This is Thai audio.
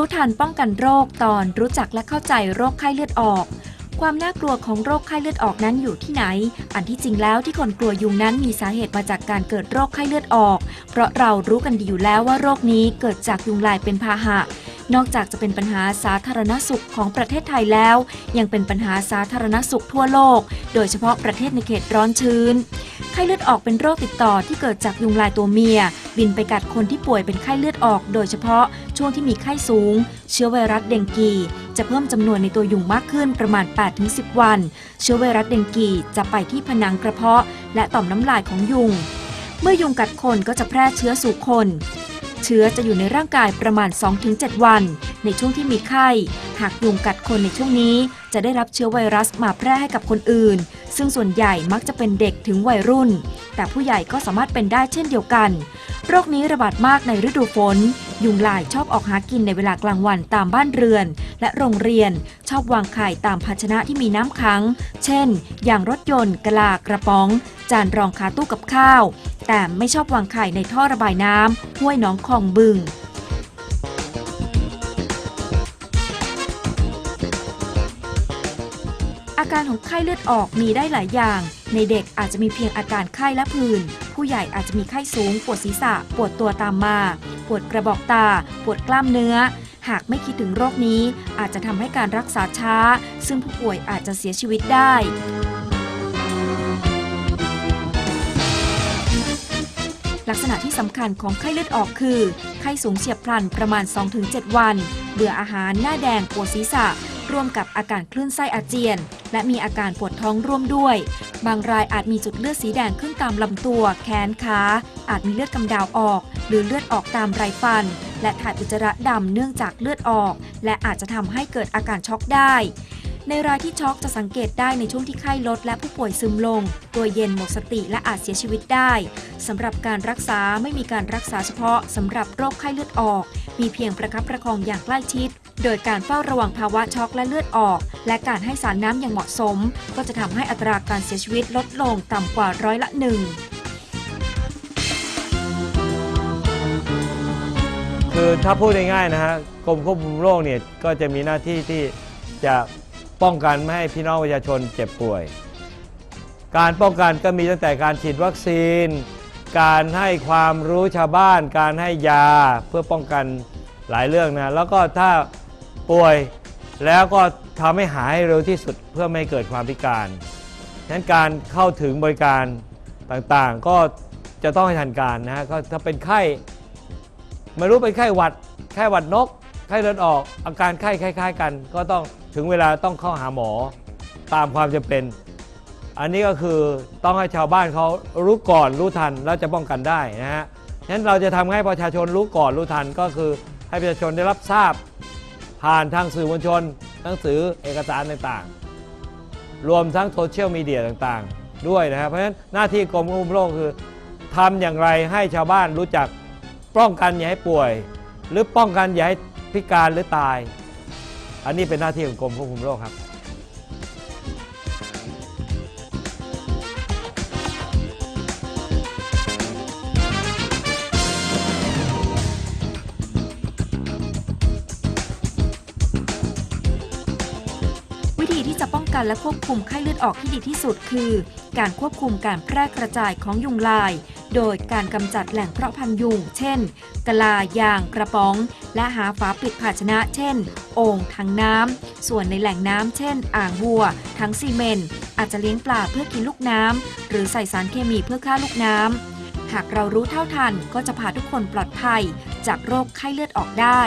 ู้ทันป้องกันโรคตอนรู้จักและเข้าใจโรคไข้เลือดออก ความน่ากลัวของโรคไข้เลือดออกนั้นอยู่ที่ไหน อันที่จริงแล้วที่คนกลัวยุงนั้นมีสาเหตุมาจากการเกิดโรคไข้เลือดออก เพราะเรารู้กันดีอยู่แล้วว่าโรคนี้เกิดจากยุงลายเป็นพาหะนอกจากจะเป็นปัญหาสาธารณสุขของประเทศไทยแล้ว ยังเป็นปัญหาสาธารณสุขทั่วโลก โดยเฉพาะประเทศในเขตร้อนชื้น ไข้เลือดออกเป็นโรคติดต่อที่เกิดจากยุงลายตัวเมีย บินไปกัดคนที่ป่วยเป็นไข้เลือดออก โดยเฉพาะช่วงที่มีไข้สูง เชื้อไวรัสเดงกี จะเพิ่มจำนวนในตัวยุงมากขึ้นประมาณ 8-10 วัน เชื้อไวรัสเดงกีจะไปที่ผนังกระเพาะ และต่อมน้ำลายของยุง เมื่อยุงกัดคนก็จะแพร่เชื้อสู่คน เชื้อจะอยู่ในร่างกายประมาณ 2-7 วัน ในช่วงที่มีไข้ หากยุงกัดคนในช่วงนี้ จะได้รับเชื้อไวรัสมาแพร่ให้กับคนอื่น ซึ่งส่วนใหญ่มักจะเป็นเด็กถึงวัยรุ่น แต่ผู้ใหญ่ก็สามารถเป็นได้เช่นเดียวกัน โรคนี้ระบาดมากในฤดูฝน ยุงลายชอบออกหากินในเวลากลางวันตามบ้านเรือน และโรงเรียน ชอบวางไข่ตามภาชนะที่มีน้ำค้าง เช่น อย่างรถยนต์ กะลากระป๋อง จานรองคาตู้กับข้าว แต่ไม่ชอบวางไข่ในท่อระบายน้ำห้วยหนองคลองบึงอาการของไข้เลือดออกมีได้หลายอย่าง ในเด็กอาจจะมีเพียงอาการไข้และผื่น ผู้ใหญ่อาจจะมีไข้สูง ปวดศีรษะ ปวดตัวตามมา ปวดกระบอกตา ปวดกล้ามเนื้อ หากไม่คิดถึงโรคนี้อาจจะทำให้การรักษาช้า ซึ่งผู้ป่วยอาจจะเสียชีวิตได้ลักษณะที่สำคัญของไข้เลือดออกคือ ไข้สูงเฉียบพลันประมาณ 2-7 วัน เบื่ออาหารหน้าแดงปวดศีรษะ ร่วมกับอาการคลื่นไส้อาเจียน และมีอาการปวดท้องร่วมด้วย บางรายอาจมีจุดเลือดสีแดงขึ้นตามลำตัว แขนขา อาจมีเลือดกำเดาวออก หรือเลือดออกตามไรฟัน และถ่ายอุจจาระดำเนื่องจากเลือดออก และอาจจะทำให้เกิดอาการช็อกได้ในรายที่ช็อกจะสังเกตได้ในช่วงที่ไข้ลดและผู้ป่วยซึมลง ตัวเย็นหมดสติและอาจเสียชีวิตได้สำหรับการรักษาไม่มีการรักษาเฉพาะสำหรับโรคไข้เลือดออก มีเพียงประคับประคองอย่างใกล้ชิด โดยการเฝ้าระวังภาวะช็อกและเลือดออก และการให้สารน้ำอย่างเหมาะสม ก็จะทำให้อัตราการเสียชีวิตลดลงต่ำกว่าร้อยละหนึ่งคือถ้าพูดง่ายๆนะฮะกรมควบคุมโรคเนี่ยก็จะมีหน้าที่ที่จะป้องกันไม่ให้พี่น้องประชาชนเจ็บป่วย การป้องกันก็มีตั้งแต่การฉีดวัคซีน การให้ความรู้ชาวบ้าน การให้ยาเพื่อป้องกันหลายเรื่องนะแล้วก็ถ้า ป่วยแล้วก็ทำให้หายเร็วที่สุดเพื่อไม่เกิดความพิการฉะนั้นการเข้าถึงบริการต่างๆ ก็จะต้องให้ทันการนะฮะก็ถ้าเป็นไข้ไม่รู้เป็นไข้หวัด ไข้หวัดนก ไข้เลือดออก อาการไข้คล้ายๆกัน ก็ต้องถึงเวลาต้องเข้าหาหมอตามความจำเป็น อันนี้ก็คือต้องให้ชาวบ้านเขารู้ก่อนรู้ทันแล้วจะป้องกันได้นะฮะฉะนั้นเราจะทำให้ประชาชนรู้ก่อนรู้ทันก็คือให้ประชาชนได้รับทราบ ผ่านทางสื่อมวลชน หนังสือเอกสารต่างๆ รวมทั้งโซเชียลมีเดียต่างๆ ด้วยนะครับ เพราะฉะนั้นหน้าที่กรมควบคุมโรคคือทำอย่างไรให้ชาวบ้านรู้จักป้องกันอย่าให้ป่วย หรือป้องกันอย่าให้พิการหรือตาย อันนี้เป็นหน้าที่ของกรมควบคุมโรคครับ วิธีที่จะป้องกันและควบคุมไข้เลือดออกที่ดีที่สุดคือ การควบคุมการแพร่กระจายของยุงลาย โดยการกำจัดแหล่งเพาะพันธุ์ยุง เช่น กะลายางกระป๋อง และหาฝาปิดภาชนะ เช่น โอ่งถังน้ำ ส่วนในแหล่งน้ำเช่น อ่างบัวถังซีเมนต์อาจจะเลี้ยงปลาเพื่อกินลูกน้ำหรือใส่สารเคมีเพื่อฆ่าลูกน้ำหากเรารู้เท่าทันก็จะพาทุกคนปลอดภัย จากโรคไข้เลือดออกได้